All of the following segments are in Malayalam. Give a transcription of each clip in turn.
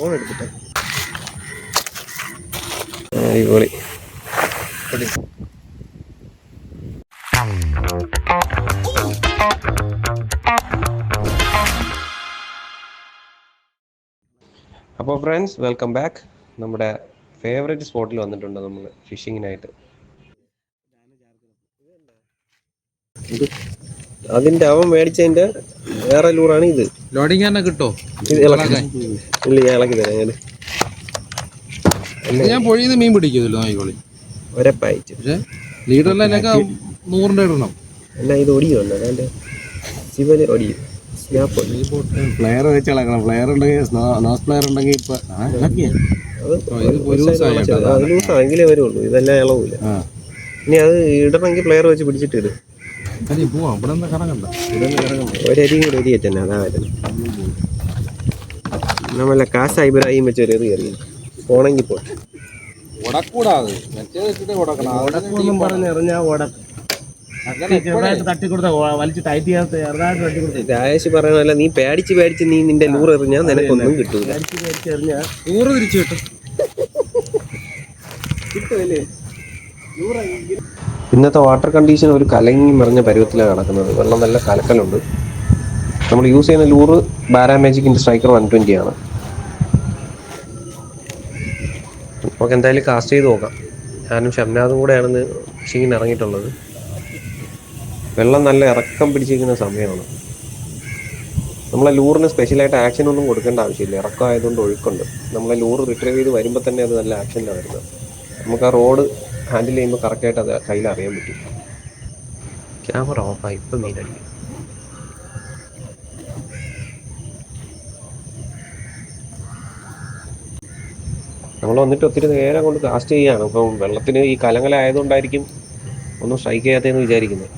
ഫോൺ എടുത്തിട്ട്. അടിപൊളി. അപ്പോൾ ഫ്രണ്ട്സ് വെൽക്കം ബാക്ക് നമ്മുടെ ഫേവറേറ്റ് സ്പോട്ടിൽ വന്നിട്ടുണ്ട് നമ്മൾ ഫിഷിങ്ങിനായിട്ട് അതിന്റെ അവൻ മേടിച്ചതിന്റെ വേറെ ലൂറാണ് ഇത്. ലോഡിങ് തന്നെ കിട്ടോ? ഇത് ഇളക്കി ഇല്ല ഞാൻ ഇളക്കി തരാം ഞാൻ. ഞാൻ പൊഴിയുന്ന മീൻ പിടിക്കുമല്ലോ നായിക്കോളി ഒരപ്പായിട്ട് പക്ഷെ ലീഡറിലൊക്കെ നൂറിന്റെ ഇടണം. എന്നാ ഇത് ഒടിയുമല്ലോ അതാണ്ട് ശിവന് ഒടിയും. പ്ലെയർ വെച്ച് ഇളക്കണം. ഫ്ലെയർ ഉണ്ടെങ്കിൽ നോസ് പ്ലെയർ ഉണ്ടെങ്കിൽ ഇപ്പൊ ലൂസാണെങ്കിലേ വരുള്ളൂ. ഇതെല്ലാം ഇളവില്ല ഇനി അത് ഇടണമെങ്കിൽ പ്ലെയർ വെച്ച് പിടിച്ചിട്ട് ഇടും. അരി പോവാം. ഇവിടെ എന്താ കറങ്ങണ്ട. ഒരരിയും കൂടെ എരിയ തന്നെ അതാ വരുന്നത്. നമ്മളെ കാശ ഇബ്രാഹിം വെച്ച് ഒരു എറി എറിയും പോണെങ്കിൽ പോ. ഉടക്കൂടാതെ പറഞ്ഞ് രാജേഷ് പറയുന്ന നീ പേടിച്ച് പേടിച്ച് നീ നിന്റെ നൂറ് എറിഞ്ഞാൽ നിനക്കൊന്നും കിട്ടൂല. നൂറ് തിരിച്ചു കിട്ടും. ഇന്നത്തെ വാട്ടർ കണ്ടീഷൻ ഒരു കലങ്ങി മറിഞ്ഞ പരുവത്തിലാണ് നടക്കുന്നത്. വെള്ളം നല്ല കലക്കലുണ്ട്. നമ്മൾ യൂസ് ചെയ്യുന്ന ലൂറ് ബാരാമാജിക്കിന്റെ സ്ട്രൈക്കർ വൺ ട്വന്റി ആണ്. നമുക്ക് എന്തായാലും കാസ്റ്റ് ചെയ്ത് നോക്കാം. ഞാനും ഷംനാഥും കൂടെയാണ് ഫിഷിങ്ങിന് ഇറങ്ങിയിട്ടുള്ളത്. വെള്ളം നല്ല ഇറക്കം പിടിച്ചിരിക്കുന്ന സമയമാണ്. നമ്മളെ ലൂറിന് സ്പെഷ്യലായിട്ട് ആക്ഷൻ ഒന്നും കൊടുക്കേണ്ട ആവശ്യമില്ല. ഇറക്കം ആയതുകൊണ്ട് ഒഴുക്കുണ്ട്. നമ്മളെ ലൂറ് റിട്രീവ് ചെയ്ത് വരുമ്പോൾ തന്നെ അത് നല്ല ആക്ഷനിലാണ് വരുന്നത്. നമുക്ക് ആ റോഡ് ഹാൻഡിൽ ചെയ്യുമ്പോൾ കറക്റ്റായിട്ട് അത് കയ്യിൽ അറിയാൻ പറ്റും. ക്യാമറ ഓഫായി ഇപ്പം മീനടിക്കും നമ്മൾ വന്നിട്ട് ഒത്തിരി നേരം കൊണ്ട് കാസ്റ്റ് ചെയ്യുകയാണ് ഇപ്പം വെള്ളത്തിന് ഈ കലങ്ങലായതുകൊണ്ടായിരിക്കും ഒന്നും സ്ട്രൈക്ക് ചെയ്യാത്തതെന്ന് വിചാരിക്കുന്നത്.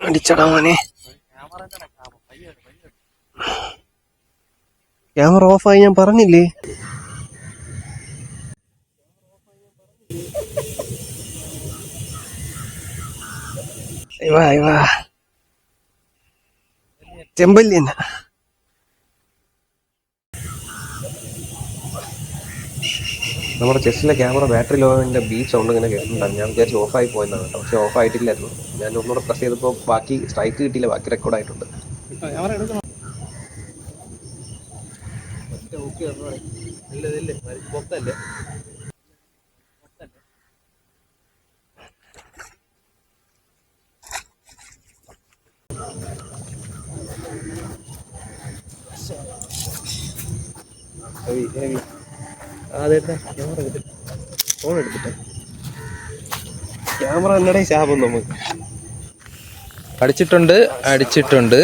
അടിച്ചടാ മോനെ. ക്യാമറ ഓഫായി ഞാൻ പറഞ്ഞില്ലേ? ഇവാ നമ്മുടെ ചെസ്റ്റിലെ ക്യാമറ ബാറ്ററി ലോവിന്റെ ബീച്ച് സൗണ്ട് ഇങ്ങനെ കേട്ടിട്ടുണ്ടായിരുന്നു ഞാൻ വിചാരിച്ചു ആയി പോയെന്നാണ്. കേട്ടോ പക്ഷേ ഓഫ് ആയിട്ടില്ലായിരുന്നു. ഞാൻ ഒന്നുകൂടെ പ്രസ് ചെയ്തപ്പോൾ ബാക്കി സ്ട്രൈക്ക് കിട്ടിയില്ല. ബാക്കി റെക്കോർഡായിട്ടുണ്ട് ഹെവി ഹെവി അതെടുത്ത ക്യാമറ എടുത്തിട്ട്. ഫോൺ എടുത്തിട്ട്. ക്യാമറ എന്നടേ ശാപം നമുക്ക്. അടിച്ചിട്ടുണ്ട് അടിച്ചിട്ടുണ്ട്.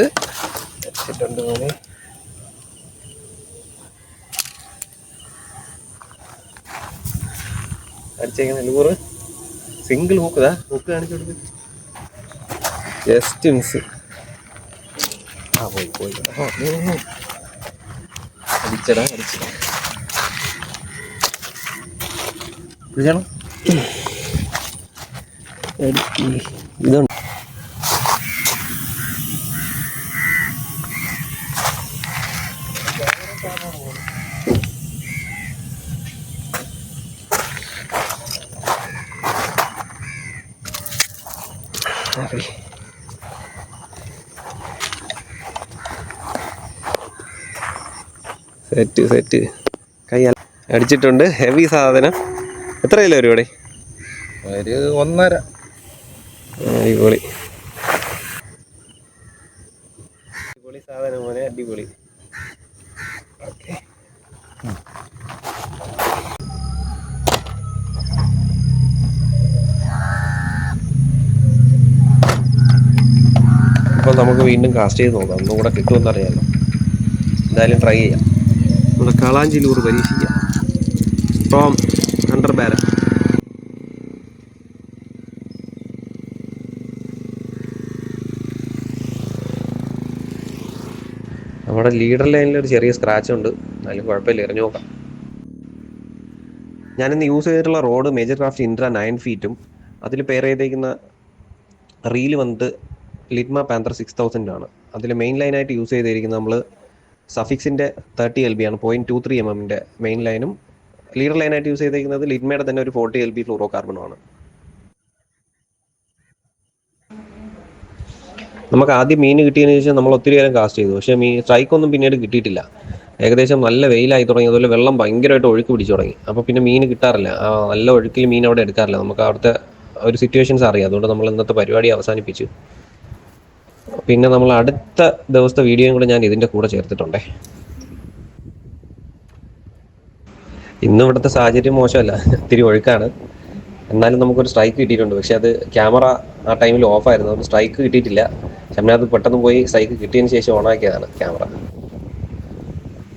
അടിച്ചിട്ടുണ്ട് മോനെ. അടിച്ചേക്കുന്ന ലൂറ് സിംഗിൾ ഹൂക്കതാ ഹൂക്ക് കാണിച്ചു കൊടുക്ക്. ജസ്റ്റ് മിസ് ആ പോയി പോയി. അടിച്ചടാ അടിച്ചടാ. പിടിച്ചണം ഇതുണ്ട്. സെറ്റ് സെറ്റ് കൈ അടിച്ചിട്ടുണ്ട്. ഹെവി സാധനം. എത്ര കിലോ വരും ഇവിടെ ഒരു ഒന്നര. അടിപൊളി. അടിപൊളി സാധനം മോനെ അടിപൊളി. ഓക്കെ അപ്പോൾ നമുക്ക് വീണ്ടും കാസ്റ്റ് ചെയ്ത് നോക്കാം. ഒന്നും കൂടെ കിട്ടുമെന്ന് അറിയാമല്ലോ എന്തായാലും ട്രൈ ചെയ്യാം. നമ്മുടെ കളാഞ്ചിലൂർ പരീക്ഷിക്കാം. ഫ്രോം അണ്ടർ ബാര നമ്മുടെ ലീഡർ ലൈനിൽ ഒരു ചെറിയ സ്ക്രാച്ച് ഉണ്ട്. എന്നാലും കുഴപ്പമില്ല എറിഞ്ഞു നോക്കാം. ഞാനിന്ന് യൂസ് ചെയ്തിട്ടുള്ള rod major craft Intra nine ഫീറ്റും അതിൽ പെയർ ചെയ്തേക്കുന്ന റീൽ വന്നിട്ട് ലിറ്റ്മ പാന്തർ സിക്സ് തൗസൻഡ് ആണ്. അതിൽ മെയിൻ ലൈനായിട്ട് യൂസ് ചെയ്തിരിക്കുന്നത് നമ്മൾ സഫിക്സിന്റെ തേർട്ടി എൽ ബി ആണ്. പോയിന്റ് ടു ത്രീ എം എമ്മിന്റെ മെയിൻ ലൈനും ലീഡർ ലൈനായിട്ട് യൂസ് ചെയ്തിരിക്കുന്നത് ലിറ്റ്മയുടെ തന്നെ ഒരു ഫോർട്ടി എൽ ബി ഫ്ലൂറോ കാർബണുമാണ് നമുക്ക് ആദ്യം മീൻ കിട്ടിയതിന് ശേഷം നമ്മൾ ഒത്തിരി നേരം കാസ്റ്റ് ചെയ്തു. പക്ഷേ മീൻ സ്ട്രൈക്കൊന്നും പിന്നീട് കിട്ടിയിട്ടില്ല. ഏകദേശം നല്ല വെയിലായി തുടങ്ങി. അതുപോലെ വെള്ളം ഭയങ്കരമായിട്ട് ഒഴുക്ക് പിടിച്ചു തുടങ്ങി. അപ്പോൾ പിന്നെ മീൻ കിട്ടാറില്ല. നല്ല ഒഴുക്കിൽ മീൻ അവിടെ എടുക്കാറില്ല. നമുക്ക് അവിടുത്തെ ഒരു സിറ്റുവേഷൻസ് അറിയാം. അതുകൊണ്ട് നമ്മൾ ഇന്നത്തെ പരിപാടി അവസാനിപ്പിച്ചു. പിന്നെ നമ്മൾ അടുത്ത ദിവസത്തെ വീഡിയോയും കൂടെ ഞാൻ ഇതിന്റെ കൂടെ ചേർത്തിട്ടുണ്ടേ. ഇന്ന് ഇവിടുത്തെ സാഹചര്യം മോശമല്ല. ഇത്തിരി ഒഴുക്കാണ്. എന്നാലും നമുക്കൊരു സ്ട്രൈക്ക് കിട്ടിയിട്ടുണ്ട്. പക്ഷെ അത് ക്യാമറ ആ ടൈമിൽ ഓഫായിരുന്നു അതുകൊണ്ട് സ്ട്രൈക്ക് കിട്ടിയിട്ടില്ല. ഷംനാഥ് പെട്ടെന്ന് പോയി സ്ട്രൈക്ക് കിട്ടിയതിന് ശേഷം ഓണാക്കിയതാണ് ക്യാമറ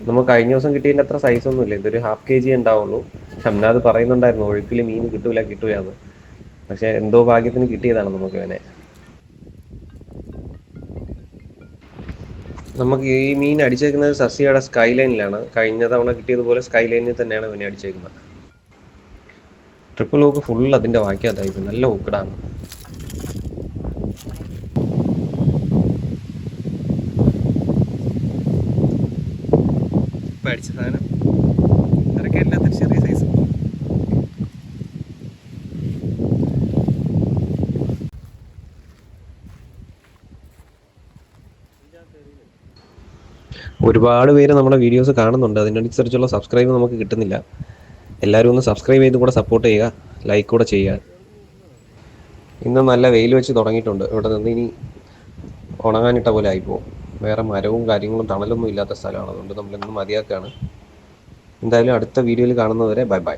നമുക്ക് കഴിഞ്ഞ ദിവസം കിട്ടിയതിന്റെ അത്ര സൈസ് ഒന്നുമില്ല ഇതൊരു ഹാഫ് കെ ജി ഉണ്ടാവുള്ളൂ ഷംനാഥ് പറയുന്നുണ്ടായിരുന്നു. ഒഴുക്കിൽ മീൻ കിട്ടൂല കിട്ടൂല പക്ഷേ പക്ഷെ എന്തോ ഭാഗ്യത്തിന് കിട്ടിയതാണ് നമുക്ക് ഇവനെ. നമുക്ക് ഈ മീൻ അടിച്ചേക്കുന്നത് സസ്യയുടെ സ്കൈ ലൈനിലാണ് കഴിഞ്ഞ തവണ കിട്ടിയതുപോലെ സ്കൈ ലൈനിൽ തന്നെയാണ് മീൻ അടിച്ചേക്കുന്നത്. ട്രിപ്പിൾ ഹൂക്ക് ഫുൾ അതിന്റെ വാക്കിയതായി നല്ല ഹൂക്കടാണ് അടിച്ച സാധനം അതൊക്കെ എല്ലാത്തിനും ചെറിയ സൈസ് ഒരുപാട് പേര് നമ്മുടെ വീഡിയോസ് കാണുന്നുണ്ട്. അതിനനുസരിച്ചുള്ള സബ്സ്ക്രൈബ് നമുക്ക് കിട്ടുന്നില്ല. എല്ലാവരും ഒന്ന് സബ്സ്ക്രൈബ് ചെയ്ത് കൂടെ സപ്പോർട്ട് ചെയ്യുക. ലൈക്ക് കൂടെ ചെയ്യുക. ഇന്ന് നല്ല വെയിൽ വെച്ച് തുടങ്ങിയിട്ടുണ്ട്. ഇവിടെ നിന്ന് ഇനി ഉണങ്ങാനിട്ട പോലെ ആയിപ്പോവും വേറെ മരവും കാര്യങ്ങളും തണലൊന്നും ഇല്ലാത്ത സ്ഥലമാണ്. അതുകൊണ്ട് നമ്മൾ ഇന്ന് മതിയാക്കുകയാണ്. എന്തായാലും അടുത്ത വീഡിയോയിൽ കാണുന്നവരെ ബൈ ബൈ.